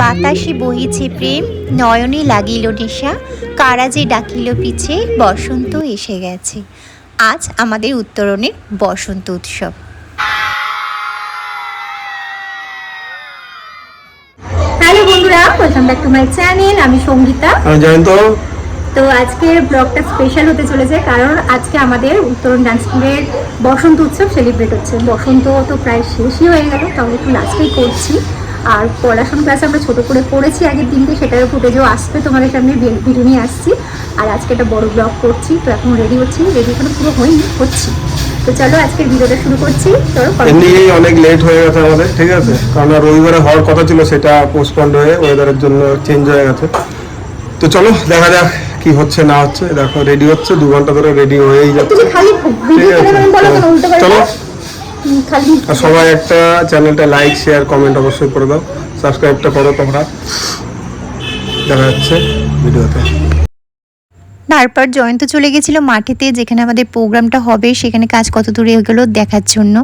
বাতাসে বহিছে প্রেম নয়নে লাগিল নেশা কারাজে ডাকিল পিছে বসন্ত এসে গেছে। আজ আমাদের উত্তরণের বসন্ত উৎসব। হ্যালো বন্ধুরা welcome back to my channel আমি সঙ্গীতা। আমি জয়ন্ত। তো আজকে ব্লগটা স্পেশাল হতে চলেছে কারণ আজকে আমাদের উত্তরণ ডান্স স্কুলের বসন্ত উৎসব সেলিব্রেট হচ্ছে। বসন্ত তো প্রায় শেষই হয়ে গেল তাহলে একটু লাস্টেই করছি। আর পড়াশোনা ক্লাস আমরা ছোট করে পড়েছি আগের দিনকে সেটারও ফুটেজও আসবে। তোমাদের সামনে ভিডিও নিয়ে আসছি। আর আজকে একটা বড় ব্লগ করছি তো এখন রেডি হচ্ছি রেডি এখনও পুরো হয়নি হচ্ছি। তো চলো আজকের ভিডিওটা শুরু করছি চলো এমনিই অনেক লেট হয়ে গেছে আমাদের ঠিক আছে? কারণ রবিবারে হওয়ার কথা ছিল সেটা পোস্টপন্ড হয়ে ওয়েদারের জন্য চেঞ্জ হয়ে গেছে। তো চলো দেখা যাক কি হচ্ছে না হচ্ছে। দেখো রেডি হচ্ছে দু ঘণ্টা ধরে রেডি হয়েই যাচ্ছে। চলো। খালি। আর সবাই একটা চ্যানেলটা লাইক শেয়ার কমেন্ট অবশ্যই করে দাও। সাবস্ক্রাইবটা করো তোমরা। দেখা যাচ্ছে ভিডিওতে। তারপর জয়ন্ত চলে গেছিল মাঠেতে যেখানে আমাদের প্রোগ্রামটা হবে। সেখানে কাজ কত দূরে এগুলো দেখার জন্য।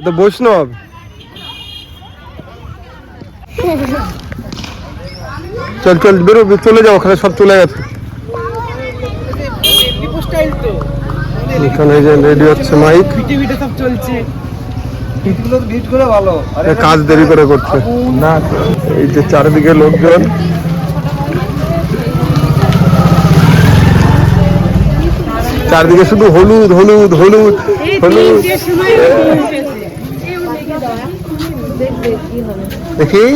তো বৈষ্ণব। চল চল বেরো চলে যাও ওখানে সব চলে গেছে। এখানে যে রেডি হচ্ছে মাইক সব চলছে। ভালো। কাজ দেরি করে করছে। না এই যে চারিদিকে লোকজন। চারদিকে শুধু হলুদ হলুদ হলুদ হলুদ। দেখি।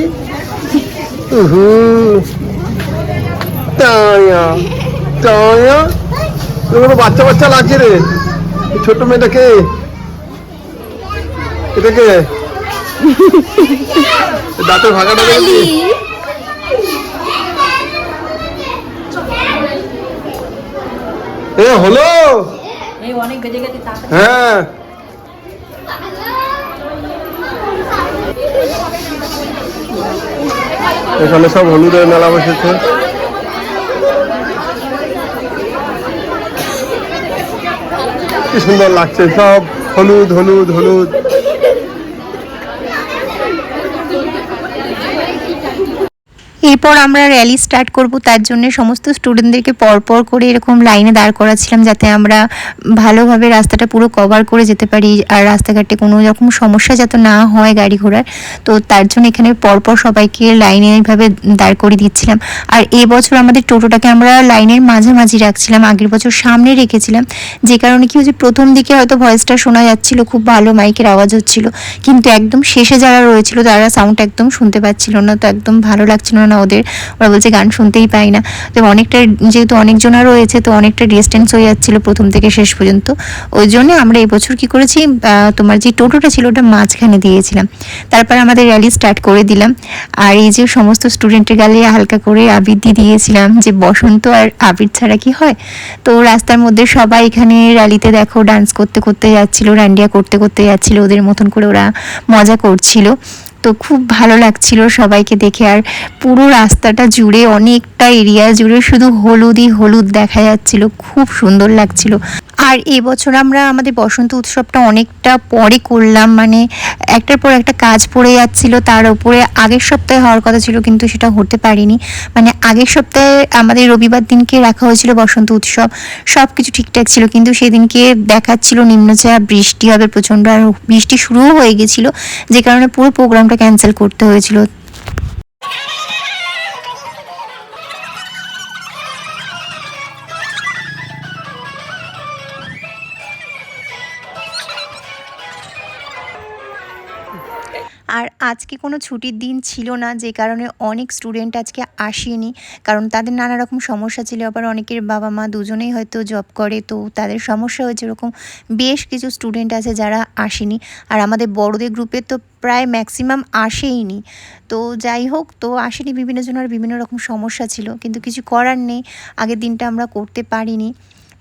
উহু। টায়া টায়া। এগুলো বাচ্চা বাচ্চা লাগছে রে। ছোট্ট মেয়েটাকে। এটাকে। দাঁতের ভাগাটা দেখি এ হলো? হ্যাঁ। এখানে সব হলুদের মেলা বসেছে। কি সুন্দর লাগছে। সব হলুদ হলুদ হলুদ। এরপর আমরা র্যালি স্টার্ট করব, তার জন্য সমস্ত স্টুডেন্টদেরকে পরপর করে এরকম লাইনে দাঁড় করাচ্ছিলাম যাতে আমরা ভালোভাবে রাস্তাটা পুরো কভার করে যেতে পারি আর রাস্তাঘাটে কোনো রকম সমস্যা যাতে না হয় গাড়ি ঘোড়ার। তো তার জন্য এখানে পরপর সবাইকে লাইনে এইভাবে দাঁড় করে দিচ্ছিলাম। আর এবছর আমাদের টোটোটাকে আমরা লাইনের মাঝামাঝি রাখছিলাম, আগের বছর সামনে রেখেছিলাম। যে কারণে কি হচ্ছে প্রথম দিকে হয়তো ভয়েসটা শোনা যাচ্ছিল, খুব ভালো মাইকের আওয়াজ হচ্ছিল। কিন্তু একদম শেষে যারা রয়েছিল, তারা সাউন্ড একদম শুনতে পাচ্ছিল না, তো একদম ভালো লাগছিল না। ওদের। ওরা বলছে গান শুনতেই পাই না। তো অনেকটা যেহেতু অনেকজনা রয়েছে, তো অনেকটা ডিস্টেন্স হয়ে যাচ্ছিল প্রথম থেকে শেষ পর্যন্ত। ওই জন্য আমরা এবছর কি করেছি তোমার যে টোটোটা ছিল ওটা মাঝখানে দিয়েছিলাম। তারপর আমাদের র্যালি স্টার্ট করে দিলাম। আর এই যে সমস্ত স্টুডেন্টের গালে হালকা করে আবির দিয়ে দিয়েছিলাম যে বসন্ত আর আবির ছাড়া কি হয়? তো রাস্তার মধ্যে সবাই এখানে র্যালিতে দেখো ডান্স করতে করতে যাচ্ছিল ডান্ডিয়া করতে করতে যাচ্ছিল, ওদের মতন করে ওরা মজা করছিল। তো খুব ভালো লাগছিল সবাইকে দেখে। আর পুরো রাস্তাটা জুড়ে অনেকটা এরিয়া জুড়ে শুধু হলুদই হলুদ দেখা যাচ্ছিল, খুব সুন্দর লাগছিল। আর এবছর আমরা আমাদের বসন্ত উৎসবটা অনেকটা পরে করলাম মানে একটার পর একটা কাজ পড়ে যাচ্ছিল, তার উপরে আগের সপ্তাহে হওয়ার কথা ছিল, কিন্তু সেটা হতে পারিনি। মানে আগের সপ্তাহে আমাদের রবিবার দিনকে রাখা হয়েছিল বসন্ত উৎসব সব কিছু ঠিকঠাক ছিল, কিন্তু সেদিনকে দেখাচ্ছিল নিম্নচাপ, বৃষ্টি হবে প্রচণ্ড, আর বৃষ্টি শুরুও হয়ে গেছিল, যে কারণে পুরো প্রোগ্রামটা ক্যান্সেল করতে হয়েছিল। আর আজকে কোনো ছুটির দিন ছিল না, যে কারণে অনেক স্টুডেন্ট আজকে আসেনি। কারণ তাদের নানা রকম সমস্যা ছিল, আবার অনেকের বাবা মা দুজনেই হয়তো জব করে, তো তাদের সমস্যা হয়েছে এরকম বেশ কিছু স্টুডেন্ট আছে যারা আসেনি। আর আমাদের বড়দের গ্রুপে তো প্রায় ম্যাক্সিমাম আসেইনি। তো যাই হোক, তো আসেনি বিভিন্ন জনের বিভিন্ন রকম সমস্যা ছিল। কিন্তু কিছু করার নেই, আগের দিনটা আমরা করতে পারিনি।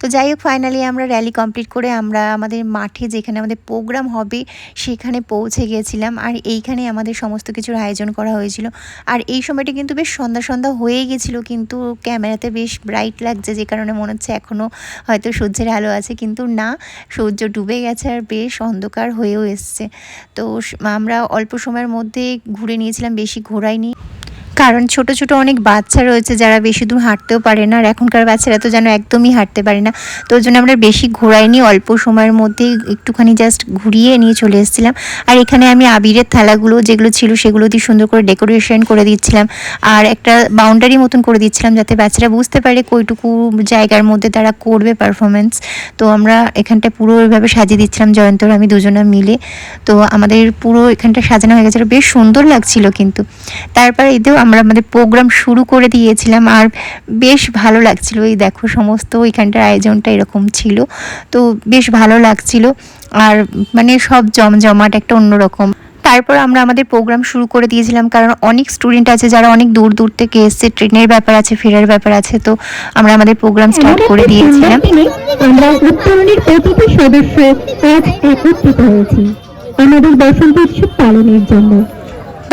তো যাই হোক ফাইনালি আমরা র্যালি কমপ্লিট করে আমরা আমাদের মাঠে যেখানে আমাদের প্রোগ্রাম হবে, সেখানে পৌঁছে গিয়েছিলাম। আর এইখানে আমাদের সমস্ত কিছুর আয়োজন করা হয়েছিল। আর এই সময়টা কিন্তু বেশ সন্ধ্যা সন্ধ্যা হয়ে গেছিল কিন্তু ক্যামেরাতে বেশ ব্রাইট লাগছে, যে কারণে মনে হচ্ছে এখনও হয়তো সূর্যের আলো আছে, কিন্তু না, সূর্য ডুবে গেছে আর বেশ অন্ধকার হয়েও এসছে। তো আমরা অল্প সময়ের মধ্যে ঘুরে নিয়েছিলাম, বেশি ঘোরাইনি। কারণ ছোট ছোট অনেক বাচ্চা রয়েছে যারা বেশি দূর হাঁটতেও পারে না, আর এখনকার বাচ্চারা তো যেন একদমই হাঁটতে পারে না। তো ওই জন্য আমরা বেশি ঘোরাইনি অল্প সময়ের মধ্যেই একটুখানি জাস্ট ঘুরিয়ে নিয়ে চলে এসেছিলাম। আর এখানে আমি আবিরের থালাগুলো যেগুলো ছিল সেগুলো দিয়ে সুন্দর করে ডেকোরেশন করে দিচ্ছিলাম। আর একটা বাউন্ডারি মতন করে দিচ্ছিলাম যাতে বাচ্চারা বুঝতে পারে কইটুকু জায়গার মধ্যে তারা করবে পারফরমেন্স তো আমরা এখানটা পুরো ওইভাবে সাজিয়ে দিচ্ছিলাম জয়ন্তর আমি দুজনে মিলে। তো আমাদের পুরো এখানটা সাজানো হয়ে গেছিল। বেশ সুন্দর লাগছিল কিন্তু। তারপর এতেও আমরা আমাদের প্রোগ্রাম শুরু করে দিয়েছিলাম আর বেশ ভালো লাগছিল। এই দেখো সমস্ত এখানটার আয়োজনটা এরকম ছিল। তো বেশ ভালো লাগছিল আর মানে সব জমজমাট একটা অন্যরকম। তারপর আমরা আমাদের প্রোগ্রাম শুরু করে দিয়েছিলাম কারণ অনেক স্টুডেন্ট আছে যারা অনেক দূর দূর থেকে এসছে। ট্রেনের ব্যাপার আছে ফেরার ব্যাপার আছে তো আমরা আমাদের প্রোগ্রাম স্টার্ট করে দিয়েছিলাম। আমরা উত্তরণের প্রতিটি সদস্য আজ একত্রিত হয়েছি। আমাদের বসন্ত উৎসব পালনের জন্য।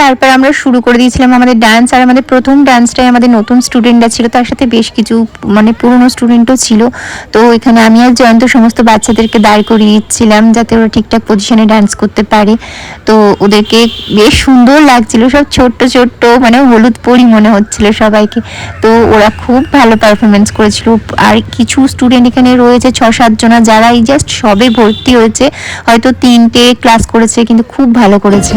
তারপর আমরা শুরু করে দিয়েছিলাম আমাদের ডান্স আর আমাদের প্রথম ডান্সটাই আমাদের নতুন স্টুডেন্টরা ছিল, তার সাথে বেশ কিছু মানে পুরনো স্টুডেন্টও ছিল। তো এখানে আমি আর জয়ন্ত সমস্ত বাচ্চাদেরকে দাঁড় করিয়ে দিচ্ছিলাম যাতে ওরা ঠিকঠাক পজিশনে ডান্স করতে পারে। তো ওদেরকে বেশ সুন্দর লাগছিল, সব ছোট্ট ছোট্ট মানে হলুদ পরি মনে হচ্ছিল সবাইকে। তো ওরা খুব ভালো পারফরমেন্স করেছিল। আর কিছু স্টুডেন্ট এখানে রয়েছে ছ সাতজনা যারা এই জাস্ট সবে ভর্তি হয়েছে। হয়তো তিনটে ক্লাস করেছে, কিন্তু খুব ভালো করেছে।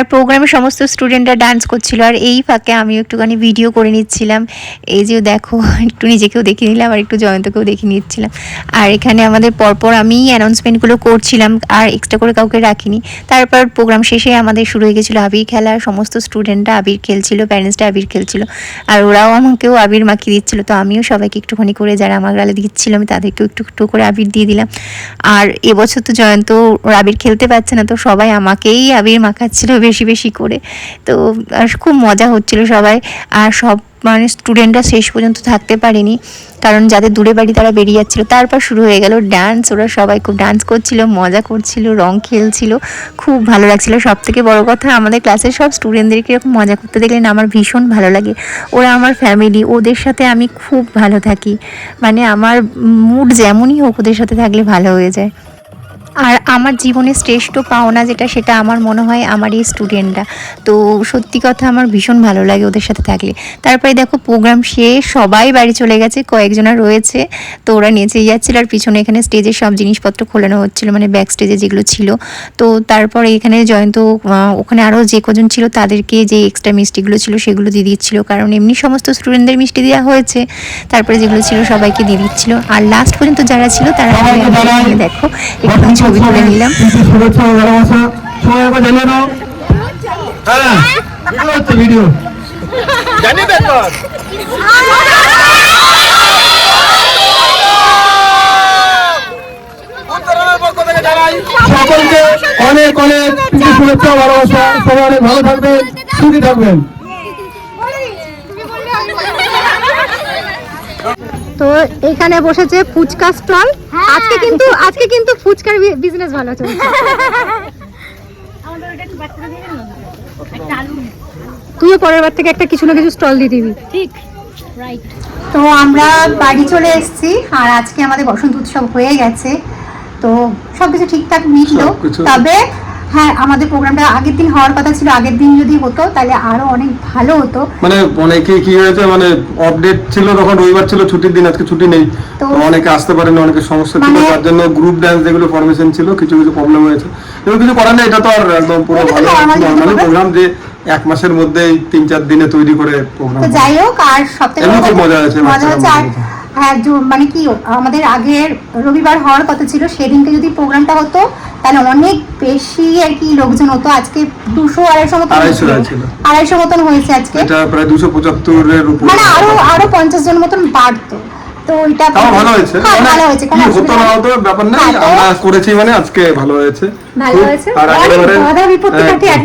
আর প্রোগ্রামে সমস্ত স্টুডেন্টরা ডান্স করছিল। আর এই ফাঁকে আমি একটুখানি ভিডিও করে নিচ্ছিলাম। এই যে দেখো, একটু নিজেকেও দেখে নিলাম আর একটু জয়ন্তকেও দেখে নিচ্ছিলাম। আর এখানে আমাদের পরপর আমি অ্যানাউন্সমেন্টগুলো করছিলাম, আর এক্সট্রা করে কাউকে রাখিনি। তারপর প্রোগ্রাম শেষে আমাদের শুরু হয়ে গেছিল আবির খেলা। সমস্ত স্টুডেন্টরা আবির খেলছিল প্যারেন্টসরা আবির খেলছিল। আর ওরাও আমাকেও আবির মাখিয়ে দিচ্ছিল। তো আমিও সবাইকে একটুখানি করে যারা আমার গালে দিচ্ছিল, আমি তাদেরকেও একটু একটু করে আবির দিয়ে দিলাম। আর এবছর তো জয়ন্ত আবির খেলতে পারছে না, তো সবাই আমাকেই আবির মাখাচ্ছিল বেশি বেশি করে। তো খুব মজা হচ্ছিল সবাই। আর সব মানে স্টুডেন্টরা শেষ পর্যন্ত থাকতে পারেনি। কারণ যাদের দূরে বাড়ি তারা বেরিয়ে যাচ্ছিল। তারপর শুরু হয়ে গেল ডান্স ওরা সবাই খুব ডান্স করছিল, মজা করছিল, রং খেলছিল। খুব ভালো লাগছিল। সব থেকে বড় কথা, আমাদের ক্লাসের সব স্টুডেন্টদেরকে এরকম মজা করতে দেখলে না আমার ভীষণ ভালো লাগে। ওরা আমার ফ্যামিলি ওদের সাথে আমি খুব ভালো থাকি। মানে আমার মুড যেমনই হোক, ওদের সাথে থাকলে ভালো হয়ে যায়। আর আমার জীবনে শ্রেষ্ঠ পাওনা যেটা সেটা আমার মনে হয় আমার এই স্টুডেন্টরা তো সত্যি কথা আমার ভীষণ ভালো লাগে ওদের সাথে থাকলে। তারপরে দেখো প্রোগ্রাম শেষ সবাই বাড়ি চলে গেছে কয়েকজনা রয়েছে। তো ওরা নেচেই যাচ্ছিল আর পিছনে এখানে স্টেজের সব জিনিসপত্র খোলানো হচ্ছিল মানে ব্যাক স্টেজে যেগুলো ছিল। তো তারপরে এখানে জয়ন্ত ওখানে আরও যে কজন ছিল তাদেরকে যে এক্সট্রা মিষ্টিগুলো ছিল সেগুলো দিয়ে দিচ্ছিল। কারণ এমনি সমস্ত স্টুডেন্টদের মিষ্টি দেওয়া হয়েছে। তারপরে যেগুলো ছিল সবাইকে দিয়ে দিচ্ছিল। আর লাস্ট পর্যন্ত যারা ছিল তারা দেখো একটু ছবি তুলে নিলাম। শুভেচ্ছা ও ভালোবাসা। সবাই একবার জানিয়ে দাও। হ্যাঁ। ভিডিও হচ্ছে ভিডিও সকলকে অনেক অনেক শুভেচ্ছা ও ভালোবাসা। সবাই অনেক ভালো থাকবেন সুখী থাকবেন। তো এখানে বসেছে ফুচকা স্টল। আজকে কিন্তু আজকে কিন্তু ফুচকার বিজনেস ভালো চলছে। তুইও পরের বার থেকে একটা কিছু না কিছু স্টল দিয়ে দিবি। ঠিক তো আমরা বাড়ি চলে এসেছি আর আজকে আমাদের বসন্ত উৎসব হয়ে গেছে। তো সবকিছু ঠিকঠাক মিটলো। তবে হ্যাঁ আমাদের প্রোগ্রামটা আগের দিন হওয়ার কথা ছিল আগের দিন যদি হতো তাহলে আরও অনেক ভালো হতো। মানে অনেকে কি হয়েছে মানে আপডেট ছিল তখন রবিবার ছিল ছুটির দিন আজকে ছুটি নেই। তো- অনেকে আসতে পারেনি অনেকে সমস্যা ছিল মানে- তার জন্য গ্রুপ ডান্স যেগুলো ফরমেশন ছিল কিছু কিছু প্রবলেম হয়েছে। কিছু করার নেই এটা তো আর একদম পুরো ভালো নর্মালি প্রোগ্রাম যে এক মাসের মধ্যেই তিন চার দিনে তৈরি করে প্রোগ্রাম তো যাই হোক আর কথা- মজা হয়েছে, মজা আর হ্যাঁ মানে কি আমাদের আগের রবিবার হওয়ার কথা ছিল সেদিনকে যদি প্রোগ্রামটা হতো তাহলে অনেক বেশি আর কি লোকজন হতো। আজকে দুশো আড়াইশো মতন আড়াইশো মতন হয়েছে আজকে। এটা প্রায় দুশো পঁচাত্তরের উপরে মানে আরও আরও পঞ্চাশ জন মতন বাড়তো। তো তো ভালো হয়েছে। হ্যাঁ মানে ভালো হয়েছে কোনো হতো না হতো ব্যাপার নেই আমরা করেছি মানে আজকে ভালো হয়েছে। ভালো হয়েছে। আর অনেক একেবারে বিপত্তি কাটে হ্যাঁ, at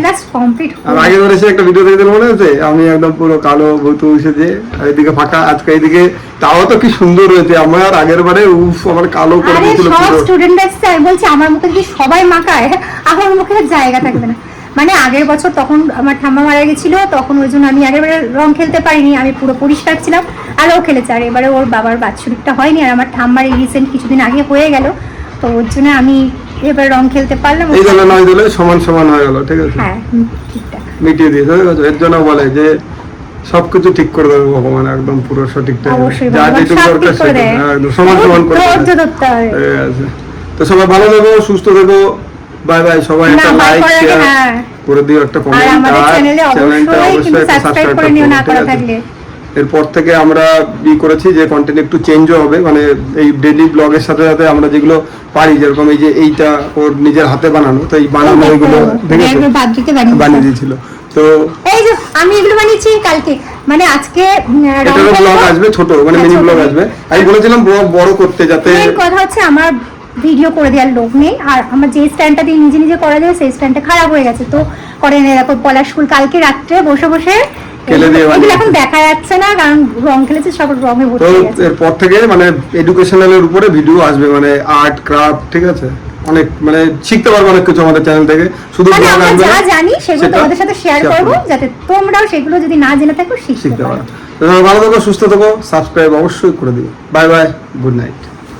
আর হলো। সে একটা ভিডিও দেখে মনে আছে আমি একদম পুরো কালো ভৌতু এসেছে আর এদিকে ফাঁকা আজকে এইদিকে তাও তো কি সুন্দর হয়েছে। আমার আগের বারে উফ আমার কালো করে দিয়েছিল সব স্টুডেন্ট আমি বলছি আমার মুখে যদি সবাই মাখায় আমার মুখে জায়গা থাকবে না। মানে আগের বছর তখন আমার ঠাম্মা মারা গেছিল তখন ওই জন্য আমি আগের বারে রং খেলতে পারিনি আমি পুরো পরিষ্কার ছিলাম আর ও খেলেছে আর এবারে ওর বাবার বাৎসরিকটা হয়নি আর আমার ঠাম্মার এই রিসেন্ট কিছুদিন আগে হয়ে গেল তো ওর জন্য আমি এবার রং খেলতে পারলাম। এই দলে নয় দলে সমান সমান হয়ে গেল ঠিক আছে? হ্যাঁ ঠিকঠাক। মিটিয়ে দিয়েছে? এর জন্য বলে যে সবকিছু ঠিক করে দেবে ভগবান একদম পুরো সঠিক যা যেটুকু দরকার সেটা দেয়। হ্যাঁ, সমান সমান করে দেয়। তো সবাই ভালো থেকো সুস্থ থেকো। বাই বাই সবাই একটা লাইক শেয়ার হ্যাঁ। করে দিও একটা আর কমেন্ট আমাদের চ্যানেলে অবশ্যই সাবস্ক্রাইব করে নিও না করা থাকলে। এরপর থেকে আমরা ই করেছি যে কন্টেন্ট একটু চেঞ্জও হবে মানে এই ডেইলি ব্লগের সাথে সাথে আমরা যেগুলো পারি যেরকম এই যে এইটা ওর নিজের হাতে বানানো তো এই বানানো এগুলো বানিয়ে দিয়েছিল। তো এই যে আমি এগুলো বানিয়েছি কালকে। মানে আজকে করব। ব্লগ আসবে ছোট মানে হ্যাঁ, মিনি ব্লগ আসবে। আমি বলেছিলাম ব্লগ বড় করতে যাতে কথা হচ্ছে আমার ভিডিও করে দেওয়ার লোক নেই। আর আমার যে স্ট্যান্ডটা দিয়ে নিজে নিজে করা যায় সেই স্ট্যান্ডটা খারাপ হয়ে গেছে। তো করে দেখো পলাশ ফুল কালকে রাত্রে বসে বসে খেলে দিয়ে এগুলো বানিয়েছে। এখন দেখা যাচ্ছে না কারণ রং খেলেছে সব রঙে ভর্তি এরপর থেকে মানে এডুকেশনালের উপরে ভিডিও আসবে মানে আর্ট ক্রাফট ঠিক আছে? অনেক মানে শিখতে পারবে অনেক কিছু আমাদের চ্যানেল থেকে। শুধু আমরা যা জানি সেগুলো তোমাদের সাথে শেয়ার করব। যাতে তোমরাও সেগুলো যদি না জেনে থাকো শিখতে পারো। ভালো থেকো সুস্থ থেকো সাবস্ক্রাইব অবশ্যই করে দিও। Bye bye good night